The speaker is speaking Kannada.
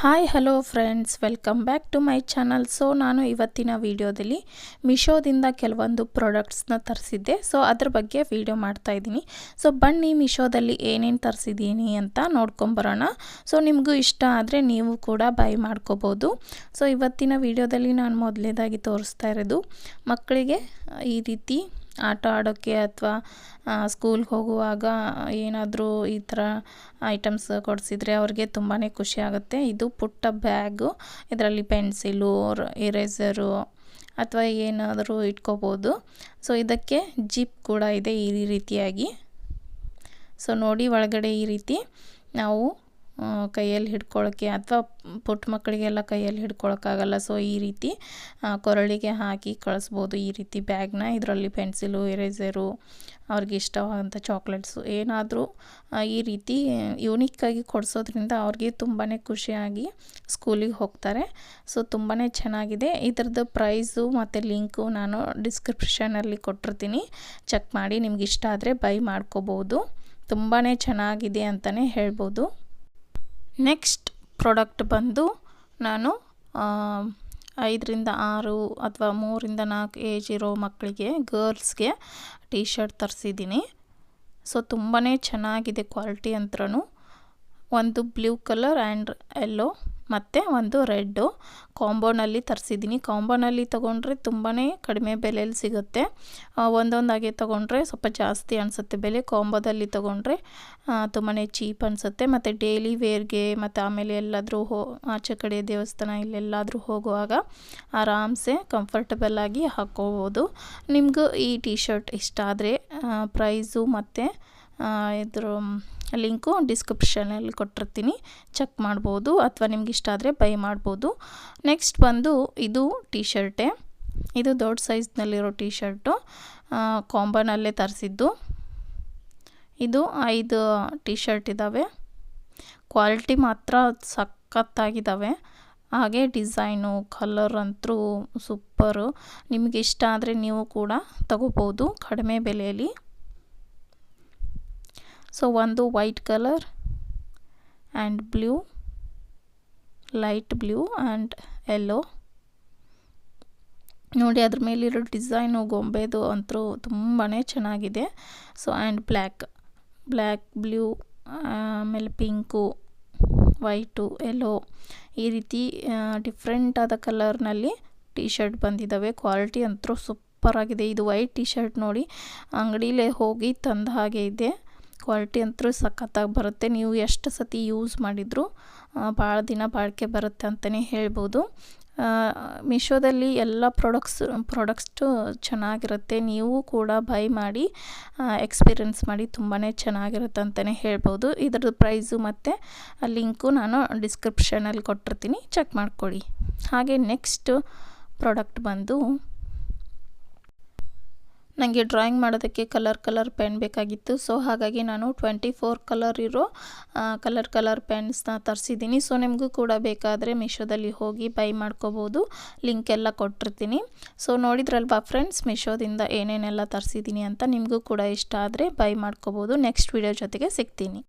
Hi hello friends welcome back to my channel so ನಾನು ಇವತ್ತಿನ ವಿಡಿಯೋದಲ್ಲಿ ಮಿಶೋದಿಂದ ಕೆಲವೊಂದು ಪ್ರಾಡಕ್ಟ್ಸ್ನ ತರಿಸಿದ್ದೆ. ಸೊ ಅದ್ರ ಬಗ್ಗೆ ವಿಡಿಯೋ ಮಾಡ್ತಾ ಇದ್ದೀನಿ. ಸೊ ಬನ್ನಿ ಮಿಶೋದಲ್ಲಿ ಏನೇನು ತರಿಸಿದ್ದೀನಿ ಅಂತ ನೋಡ್ಕೊಂಬರೋಣ ಸೊ ನಿಮಗೂ ಇಷ್ಟ ಆದರೆ ನೀವು ಕೂಡ ಬೈ ಮಾಡ್ಕೋಬೋದು. ಸೊ ಇವತ್ತಿನ ವಿಡಿಯೋದಲ್ಲಿ ನಾನು ಮೊದಲೇದಾಗಿ ತೋರಿಸ್ತಾ ಇರೋದು ಮಕ್ಕಳಿಗೆ ಈ ರೀತಿ ಆಟ ಆಡೋಕ್ಕೆ ಅಥವಾ ಸ್ಕೂಲ್ಗೆ ಹೋಗುವಾಗ ಏನಾದರೂ ಈ ಥರ ಐಟಮ್ಸ್ ಕೊಡಿಸಿದ್ರೆ ಅವ್ರಿಗೆ ತುಂಬಾ ಖುಷಿ ಆಗುತ್ತೆ. ಇದು ಪುಟ್ಟ ಬ್ಯಾಗು ಇದರಲ್ಲಿ ಪೆನ್ಸಿಲು ಇರೇಸರು ಅಥವಾ ಏನಾದರೂ ಇಟ್ಕೋಬೋದು. ಸೊ ಇದಕ್ಕೆ ಜಿಪ್ ಕೂಡ ಇದೆ ಈ ರೀತಿಯಾಗಿ. ಸೊ ನೋಡಿ ಒಳಗಡೆ ಈ ರೀತಿ ನಾವು ಕೈಯಲ್ಲಿ ಹಿಡ್ಕೊಳ್ಳೋಕ್ಕೆ ಅಥವಾ ಪುಟ್ಟ ಮಕ್ಕಳಿಗೆಲ್ಲ ಕೈಯಲ್ಲಿ ಹಿಡ್ಕೊಳಕ್ಕಾಗಲ್ಲ. ಸೊ ಈ ರೀತಿ ಕೊರಳಿಗೆ ಹಾಕಿ ಕಳಿಸ್ಬೋದು. ಈ ರೀತಿ ಬ್ಯಾಗ್ನ, ಇದರಲ್ಲಿ ಪೆನ್ಸಿಲು ಎರೇಸರು ಅವ್ರಿಗೆ ಇಷ್ಟವಾದಂಥ ಚಾಕ್ಲೇಟ್ಸು ಏನಾದರೂ ಈ ರೀತಿ ಯೂನಿಕ್ಕಾಗಿ ಕೊಡಿಸೋದ್ರಿಂದ ಅವ್ರಿಗೆ ತುಂಬಾ ಖುಷಿಯಾಗಿ ಸ್ಕೂಲಿಗೆ ಹೋಗ್ತಾರೆ. ಸೊ ತುಂಬಾ ಚೆನ್ನಾಗಿದೆ. ಇದರದ್ದು ಪ್ರೈಸು ಮತ್ತು ಲಿಂಕು ನಾನು ಡಿಸ್ಕ್ರಿಪ್ಷನಲ್ಲಿ ಕೊಟ್ಟಿರ್ತೀನಿ. ಚೆಕ್ ಮಾಡಿ ನಿಮ್ಗೆ ಇಷ್ಟ ಆದರೆ ಬೈ ಮಾಡ್ಕೋಬೋದು. ತುಂಬಾ ಚೆನ್ನಾಗಿದೆ ಅಂತಲೇ ಹೇಳ್ಬೋದು. ನೆಕ್ಸ್ಟ್ ಪ್ರಾಡಕ್ಟ್ ಬಂದು ನಾನು ಐದರಿಂದ ಆರು ಅಥವಾ ಮೂರಿಂದ ನಾಲ್ಕು ಏಜ್ ಇರೋ ಮಕ್ಕಳಿಗೆ ಗರ್ಲ್ಸ್ಗೆ ಟೀ ಶರ್ಟ್ ತರಿಸಿದ್ದೀನಿ. ಸೊ ತುಂಬಾ ಚೆನ್ನಾಗಿದೆ ಕ್ವಾಲಿಟಿ ಅಂತೂ ಒಂದು ಬ್ಲೂ ಕಲರ್ ಆ್ಯಂಡ್ ಎಲ್ಲೋ ಮತ್ತು ಒಂದು ರೆಡ್ಡು. ಕಾಂಬೋನಲ್ಲಿ ತರಿಸಿದ್ದೀನಿ. ಕಾಂಬೋನಲ್ಲಿ ತೊಗೊಂಡ್ರೆ ತುಂಬಾ ಕಡಿಮೆ ಬೆಲೆಯಲ್ಲಿ ಸಿಗುತ್ತೆ. ಒಂದೊಂದಾಗೆ ತೊಗೊಂಡ್ರೆ ಸ್ವಲ್ಪ ಜಾಸ್ತಿ ಅನಿಸುತ್ತೆ. ಬೆಲೆ ಕಾಂಬೋದಲ್ಲಿ ತೊಗೊಂಡ್ರೆ ತುಂಬಾ ಚೀಪ್ ಅನಿಸುತ್ತೆ. ಮತ್ತು ಡೈಲಿ ವೇರ್ಗೆ ಮತ್ತು ಆಮೇಲೆ ಎಲ್ಲಾದರೂ ಹೋ, ಆಚೆ ಕಡೆ ದೇವಸ್ಥಾನ ಇಲ್ಲೆಲ್ಲಾದರೂ ಹೋಗುವಾಗ ಆರಾಮ್ಸೆ ಕಂಫರ್ಟಬಲ್ಲಾಗಿ ಹಾಕ್ಕೋಬೋದು. ನಿಮಗೂ ಈ ಟಿ ಶರ್ಟ್ ಇಷ್ಟ ಆದರೆ ಪ್ರೈಸು ಮತ್ತು ಇದ್ರ ಲಿಂಕು ಡಿಸ್ಕ್ರಿಪ್ಷನಲ್ಲಿ ಕೊಟ್ಟಿರ್ತೀನಿ. ಚೆಕ್ ಮಾಡ್ಬೋದು ಅಥವಾ ನಿಮ್ಗೆ ಇಷ್ಟ ಆದರೆ ಬೈ ಮಾಡ್ಬೋದು. ನೆಕ್ಸ್ಟ್ ಬಂದು ಇದು ಟೀ ಶರ್ಟೇ ಇದು ದೊಡ್ಡ ಸೈಜ್ನಲ್ಲಿರೋ ಟೀ ಶರ್ಟು ಕಾಂಬನಲ್ಲೇ ತರಿಸಿದ್ದು. ಇದು ಐದು ಟೀ ಶರ್ಟ್ ಇದ್ದಾವೆ ಕ್ವಾಲಿಟಿ ಮಾತ್ರ ಸಖತ್ತಾಗಿದ್ದಾವೆ ಹಾಗೆ ಡಿಸೈನು, ಕಲರ್ ಅಂತೂ ಸೂಪರು. ನಿಮಗೆ ಇಷ್ಟ ಆದರೆ ನೀವು ಕೂಡ ತಗೋಬೋದು ಕಡಿಮೆ ಬೆಲೆಯಲ್ಲಿ. ಸೊ ಒಂದು white colour and blue light blue and yellow ನೋಡಿ ಅದ್ರ ಮೇಲಿರೋ ಡಿಸೈನು ಗೊಂಬೆದು ಅಂತೂ ತುಂಬಾ ಚೆನ್ನಾಗಿದೆ. So and black black blue ಆಮೇಲೆ ಪಿಂಕು ವೈಟು ಎಲ್ಲೋ ಈ ರೀತಿ ಡಿಫ್ರೆಂಟ್ ಆದ ಕಲರ್ನಲ್ಲಿ ಟಿ ಶರ್ಟ್ ಬಂದಿದ್ದಾವೆ ಕ್ವಾಲಿಟಿ ಅಂತೂ ಸೂಪರಾಗಿದೆ ಇದು ವೈಟ್ ಟಿ ಶರ್ಟ್ ನೋಡಿ ಅಂಗಡಿಲೇ ಹೋಗಿ ತಂದ ಹಾಗೆ ಇದೆ. ಕ್ವಾಲಿಟಿ ಅಂತೂ ಸಖತ್ತಾಗಿ ಬರುತ್ತೆ. ನೀವು ಎಷ್ಟು ಸತಿ ಯೂಸ್ ಮಾಡಿದರೂ ಭಾಳ ದಿನ ಬಾಳಿಕೆ ಬರುತ್ತೆ ಅಂತಲೇ ಹೇಳ್ಬೋದು. ಮಿಶೋದಲ್ಲಿ ಎಲ್ಲ ಪ್ರಾಡಕ್ಟ್ಸ್, ಪ್ರಾಡಕ್ಟ್ಸು ಚೆನ್ನಾಗಿರುತ್ತೆ. ನೀವು ಕೂಡ ಬೈ ಮಾಡಿ ಎಕ್ಸ್ಪೀರಿಯನ್ಸ್ ಮಾಡಿ ತುಂಬಾ ಚೆನ್ನಾಗಿರುತ್ತೆ ಅಂತಲೇ ಹೇಳ್ಬೋದು. ಇದ್ರದ್ದು ಪ್ರೈಸು ಮತ್ತು ಲಿಂಕು ನಾನು ಡಿಸ್ಕ್ರಿಪ್ಷನಲ್ಲಿ ಕೊಟ್ಟಿರ್ತೀನಿ. ಚೆಕ್ ಮಾಡ್ಕೊಳ್ಳಿ. ಹಾಗೆ ನೆಕ್ಸ್ಟ್ ಪ್ರಾಡಕ್ಟ್ ಬಂದು ನನಗೆ ಡ್ರಾಯಿಂಗ್ ಮಾಡೋದಕ್ಕೆ ಕಲರ್ ಕಲರ್ ಪೆನ್ ಬೇಕಾಗಿತ್ತು. ಸೊ ಹಾಗಾಗಿ ನಾನು ಟ್ವೆಂಟಿ ಫೋರ್ ಕಲರ್ ಇರೋ ಕಲರ್ ಕಲರ್ ಪೆನ್ಸ್ನ ತರಿಸಿದ್ದೀನಿ. ಸೊ ನಿಮಗೂ ಕೂಡ ಬೇಕಾದರೆ ಮಿಶೋದಲ್ಲಿ ಹೋಗಿ ಬೈ ಮಾಡ್ಕೋಬೋದು. ಲಿಂಕ್ ಎಲ್ಲ ಕೊಟ್ಟಿರ್ತೀನಿ. ಸೊ ನೋಡಿದ್ರಲ್ವಾ ಫ್ರೆಂಡ್ಸ್, ಮಿಶೋದಿಂದ ಏನೇನೆಲ್ಲ ತರಿಸಿದ್ದೀನಿ ಅಂತ ನಿಮಗೂ ಕೂಡ ಇಷ್ಟ ಆದರೆ ಬೈ ಮಾಡ್ಕೋಬೋದು. ನೆಕ್ಸ್ಟ್ ವಿಡಿಯೋ ಜೊತೆಗೆ ಸಿಗ್ತೀನಿ.